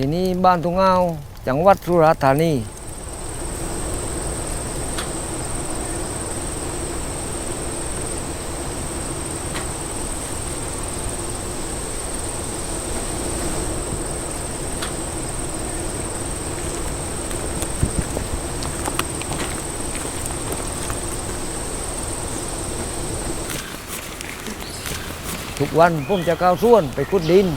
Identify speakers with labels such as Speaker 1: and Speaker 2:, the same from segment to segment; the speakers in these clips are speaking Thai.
Speaker 1: ที่นี่บ้านตุงเอาจังหวัดสุราษฎร์ธานี ทุกวันผมจะก้าวส่วนไปขุดดิน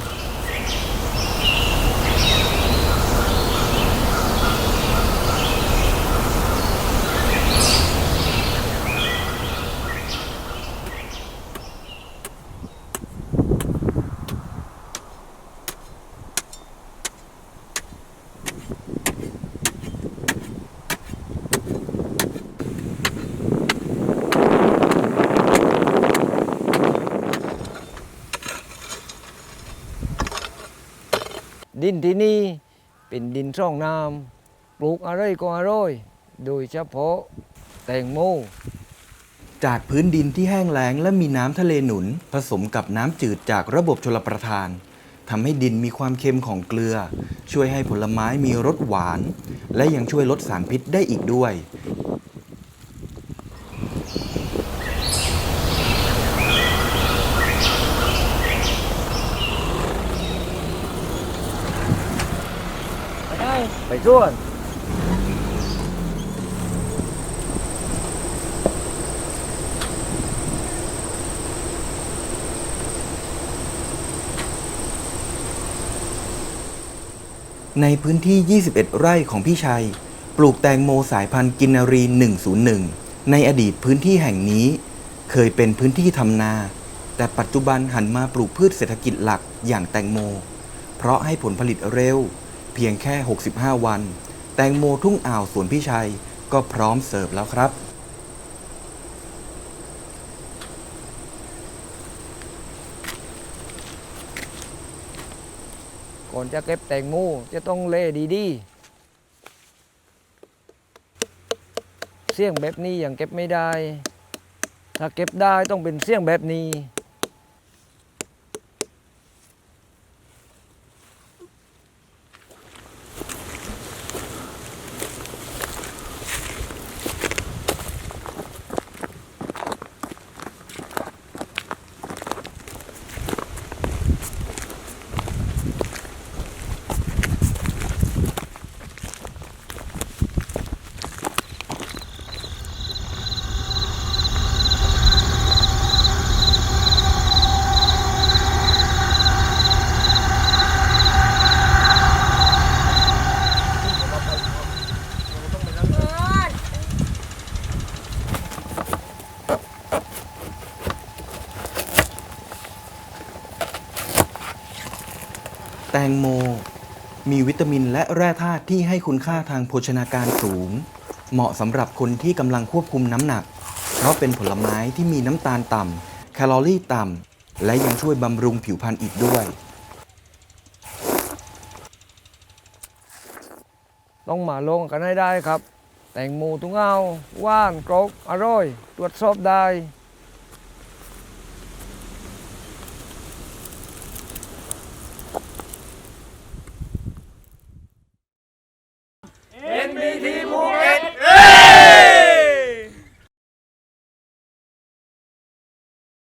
Speaker 1: ดินที่นี่เป็นดินร่องน้ำปลูกอะไรก็อร่อย โดยเฉพาะแตงโม
Speaker 2: จากพื้นดินที่แห้งแล้งและมีน้ำทะเลหนุน ผสมกับน้ำจืดจากระบบชลประทานทำให้ดินมีความเค็มของเกลือ ช่วยให้ผลไม้มีรสหวาน และยังช่วยลดสารพิษได้อีกด้วย
Speaker 1: ไป ไปส่วน
Speaker 2: ในพื้นที่ 21 ไร่ของพี่ชัย ปลูกแตงโมสายพันธุ์กินนารี 101 ในอดีตพื้นที่แห่งนี้ เคยเป็นพื้นที่ทำนา แต่ปัจจุบันหันมาปลูกพืชเศรษฐกิจหลักอย่างแตงโม เพราะให้ผลผลิตเร็ว พียงแค่ 65 วัน แตงโมทุ่งอ่าวสวนพี่ชัย ก็พร้อมเสิร์ฟแล้วครับ
Speaker 1: ก่อนจะเก็บแตงโมจะต้องเล่ดีๆ เสี่ยงแบบนี้ยังเก็บไม่ได้ ถ้าเก็บได้ต้องเป็นเสี่ยงแบบนี้
Speaker 2: แตงโม มีวิตามินและแร่ธาตุที่ให้คุณค่าทางโภชนาการสูง เหมาะสำหรับคนที่กำลังควบคุมน้ำหนัก เพราะเป็นผลไม้ที่มีน้ำตาลต่ำแคลอรี่ต่ำและยังช่วยบำรุงผิวพรรณอีกด้วย
Speaker 1: ต้องมาลงกันให้ได้ครับ แตงโมตุงเอาว่านกรกอร่อย ตรวจสอบได้